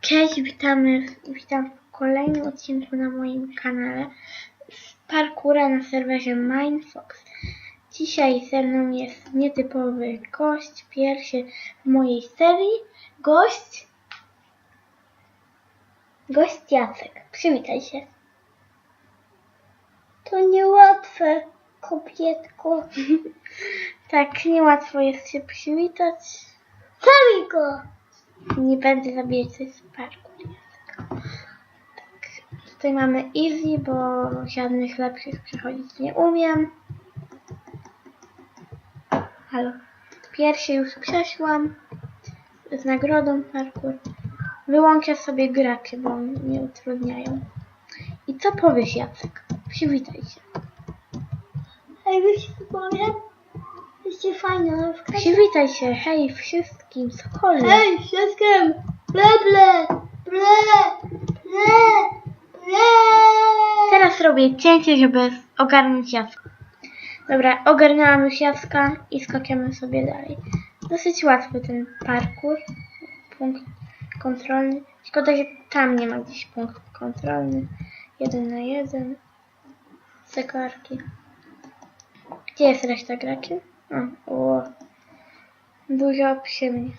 Cześć, witamy, witam w kolejnym odcinku na moim kanale z parkura na serwerze Mindfox. Dzisiaj ze mną jest nietypowy gość, pierwszy w mojej serii. Gość... Gość Jacek. Przywitaj się. To niełatwe, kobietko. Tak, niełatwo jest się przywitać. Zabij go! Nie będę zabijać coś z parku. Tak. Tutaj mamy easy, bo żadnych lepszych przechodzić nie umiem. Halo. Pierwszy już przeszłam. Z nagrodą parkour. Wyłączę sobie graczy, bo mnie utrudniają. I co powiesz, Jacek? Przywitaj się. Ej, wiesz co powiem? Jesteście fajne. Przywitaj się, hej wszystkim, cokolwiek. Hej, wszystkim! Ble, ble, ble, ble, ble. Teraz robię cięcie, żeby ogarnąć Jacka. Dobra, ogarnęłam już Jacka i skakiemy sobie dalej. Dosyć łatwy ten parkour. Punkt kontrolny. Szkoda, że tam nie ma gdzieś punkt kontrolny. Jeden na jeden. Zegarki. Gdzie jest reszta graczy? O, o. Dużo przy mnie.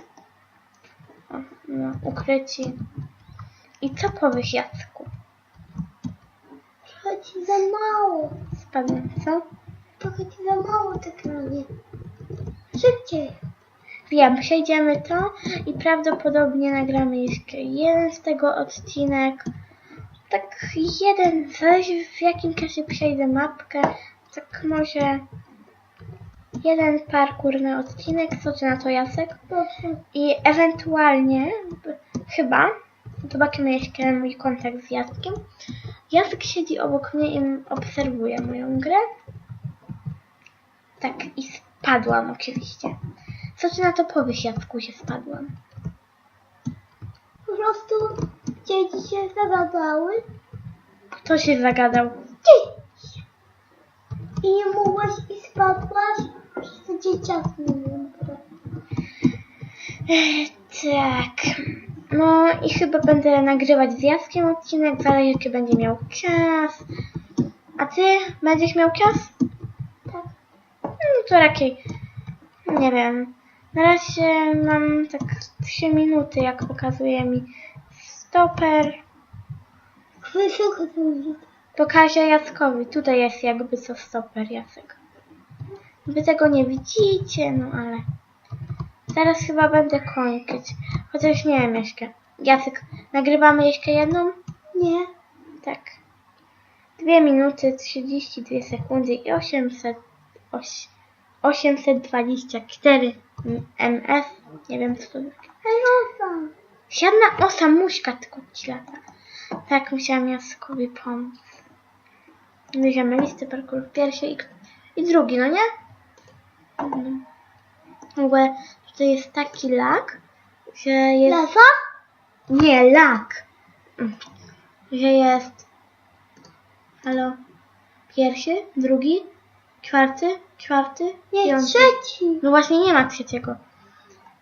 O, no, ukryci. I co powiesz Jacku? Trochę ci za mało. Spadłem, co? Trochę ci za mało tak robię. Szybciej. Wiem, przejdziemy to i prawdopodobnie nagramy jeszcze jeden z tego odcinek. Tak jeden, zależy w jakim czasie przejdę mapkę. Tak może jeden parkour na odcinek, co ty na to Jacek? I ewentualnie, chyba, zobaczymy jeszcze mój kontakt z Jackiem. Jacek siedzi obok mnie i obserwuje moją grę. Tak, i spadłam oczywiście. Co ty na to powiesz, Jacku, że spadłam? Po prostu dzieci się zagadały. Kto się zagadał? Ty! I nie mogłaś i spadłaś Ech, tak. No i chyba będę nagrywać z Jackiem odcinek, zależy czy będzie miał czas. A ty będziesz miał czas? Tak. No to raczej, nie wiem. Na razie mam tak 3 minuty, jak pokazuje mi stoper. Wysoko to. Pokażę Jackowi. Tutaj jest jakby co stoper, Jacek. Wy tego nie widzicie, no ale... Zaraz chyba będę kończyć. Chociaż nie wiem jeszcze. Jacek, nagrywamy jeszcze jedną? Nie. Tak. 2 minuty, 32 sekundy i 800... oś- 824 ms. Nie wiem co to znaczy. Siadna osa muśka tylko ci lata. Tak musiałam Jackowi pomóc. Bierzemy listę parkour pierwszy i, i drugi, no nie? W ogóle tutaj jest taki lag, że jest... Lawa? Nie. Mm. Że jest... Halo? Pierwszy, drugi, czwarty, czwarty, Nie, piąty. trzeci. No właśnie nie ma trzeciego.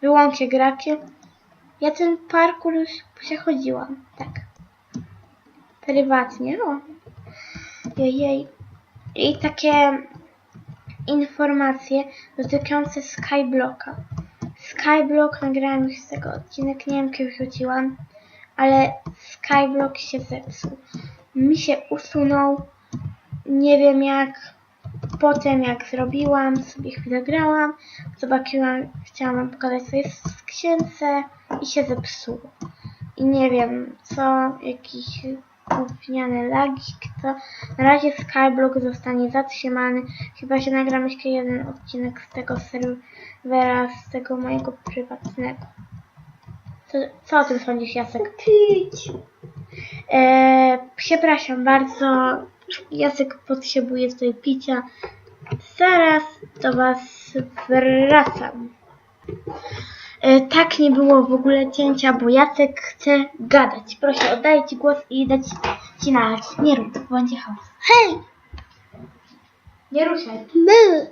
Wyłączę gracie. Ja ten parkour już przechodziłam. Tak. Prywatnie, no. Jej. I takie informacje dotyczące Skyblocka. Skyblock nagrałam już z tego odcinek, nie wiem kiedy wrzuciłam, ale Skyblock się zepsuł. Mi się usunął, nie wiem jak, potem jak zrobiłam, sobie chwilę grałam, zobaczyłam, chciałam wam pokazać co jest w skrzynce i się zepsuło. I nie wiem co, jakiś gówniane lagi, co. Na razie Skyblock zostanie zatrzymany, chyba że nagram jeszcze jeden odcinek z tego serwera, z tego mojego prywatnego. Co, co o tym sądzisz, Jacek? Pić. E, przepraszam bardzo, Jacek potrzebuje tutaj picia. Zaraz do Was wracam. E, tak nie było w ogóle cięcia, bo Jacek chce gadać. Proszę, oddaję Ci głos i dać Ci nalać. Nie rób, będzie chaos. Hej! Nie ruszaj. My.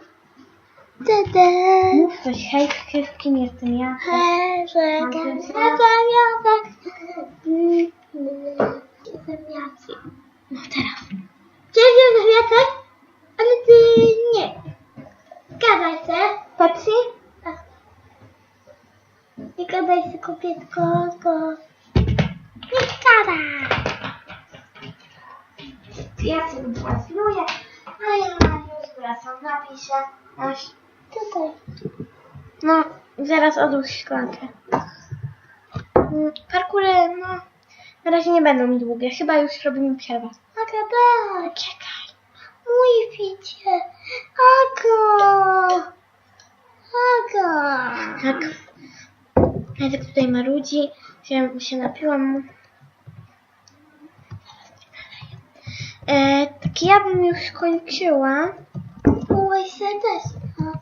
Tada. Mów coś. Hej, kim jestem ja? Hej, jestem tak Jacek. Jestem mm, Jacek. No teraz. Cześć, jestem Jacek. Wiktora! Ja sobie wyłazuję, a ja już wracam, napiszę. Aś, Tutaj. No, zaraz odłóż szklankę. Mm, Parkury, no, na razie nie będą mi długie, chyba już robimy przerwę. Aga, Czekaj. mój picie. Aga. Aga. Tak. Tak tutaj marudzi, że się napiłam. E, tak ja bym już kończyła. Mój serdeczna.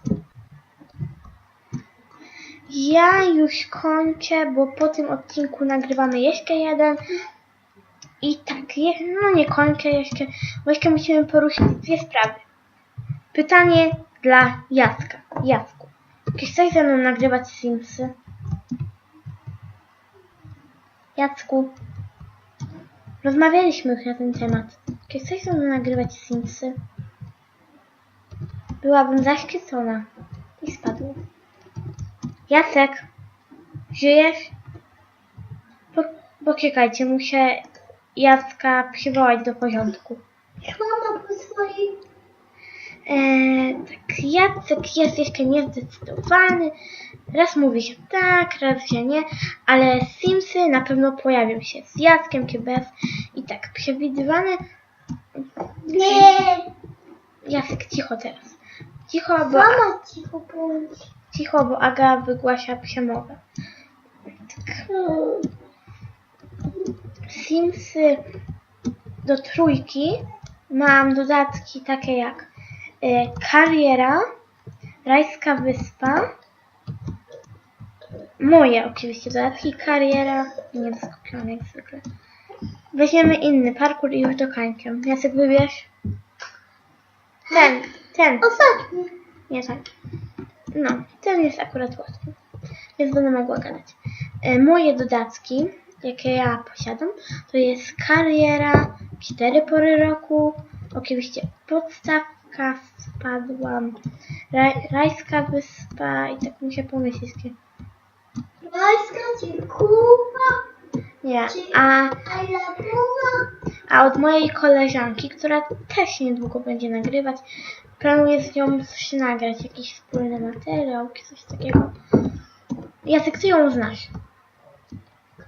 Ja już kończę, bo po tym odcinku nagrywamy jeszcze jeden. I tak, no nie kończę jeszcze, bo jeszcze musimy poruszyć dwie sprawy. Pytanie dla Jacka. Jacku, czy chcesz ze mną nagrywać Simsy? Jacku, rozmawialiśmy już na ten temat. Czy chcesz ze mną nagrywać Simsy? Byłabym zaszczycona. I spadło. Jacek, żyjesz? Po, poczekajcie, muszę Jacka przywołać do porządku. Mama po swoim. Eee, tak, Jacek jest jeszcze niezdecydowany. Raz mówi, że tak, raz, że nie, ale Simsy na pewno pojawią się z Jackiem czy bez. I tak, przewidywane... Nie. Jacek, cicho teraz. Cicho, bo, Mama cicho bądź. cicho, bo Aga wygłasza przemowę. Hmm. Simsy do trójki mam dodatki takie jak e, kariera, rajska wyspa, moje oczywiście dodatki, kariera, nie zaskoczony jak zwykle. Weźmiemy inny parkour i już dokończę. Jacek wybierz. Ten, ten, Ostatni. nie tak. No, ten jest akurat łatwy, więc będę mogła gadać. E, moje dodatki, jakie ja posiadam, to jest kariera, cztery pory roku, oczywiście podstawka, spadłam, raj, rajska wyspa i tak muszę pomyśleć. jakie- Rajska ci kupa. Nie, a, A od mojej koleżanki, która też niedługo będzie nagrywać, planuję z nią coś nagrać, jakiś wspólny materiał, coś takiego. Jacek, ty ją znasz.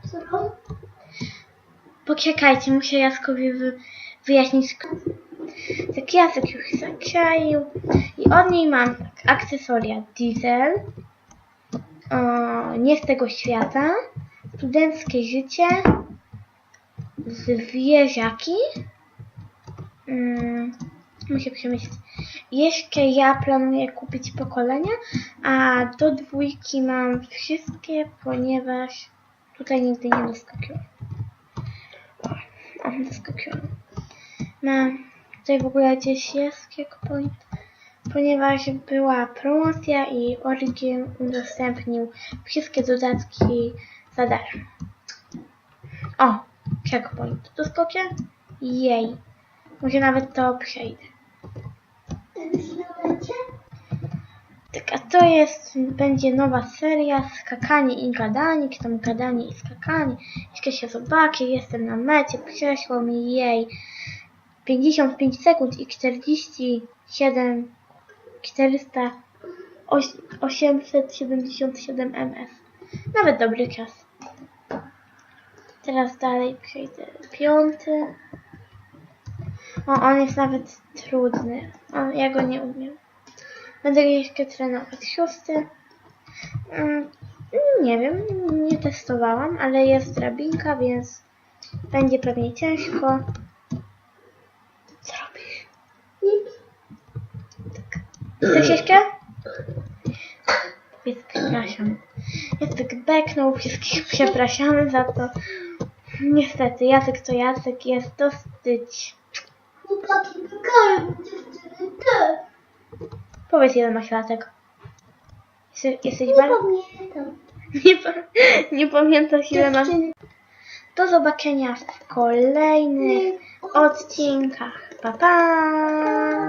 Którą? Poczekajcie, muszę Jackowi wy, wyjaśnić. Tak Jacek już zaczaił i od niej mam tak, akcesoria diesel, o, nie z tego świata, studenckie życie, zwierzaki, mm, muszę przemyśleć. Jeszcze ja planuję kupić pokolenia, a do dwójki mam wszystkie, ponieważ tutaj nigdy nie doskakuję. O, doskoczyłam. Mam tutaj w ogóle gdzieś jest checkpoint, ponieważ była promocja i Origin udostępnił wszystkie dodatki za darmo. O, checkpoint. Doskoczę? Jej. Może nawet to przejdę. Tak, a to jest, będzie nowa seria skakanie i gadanie, czy tam gadanie i skakanie. Jeszcze się zobaczę, jestem na mecie, przeszło mi jej 55 sekund i 47 400 oś- 877 ms. Nawet dobry czas. Teraz dalej przejdę. Piąty. O, on jest nawet trudny. O, ja go nie umiem. Będę jeszcze trenować. Szósty. Mm, nie wiem, nie testowałam, ale jest drabinka, więc będzie pewnie ciężko. Chcesz jeszcze? Powiedz przepraszam. Jacek beknął, wszystkich przepraszamy za to. Niestety, Jacek to Jacek, jest dosyć... Chłopaki wygają dziewczyny też. Powiedz ile masz latek. Jesteś, jesteś Nie bardzo... pamiętam. Nie, pa- nie pamiętasz ile masz... Do zobaczenia w kolejnych odcinkach. Pa, pa!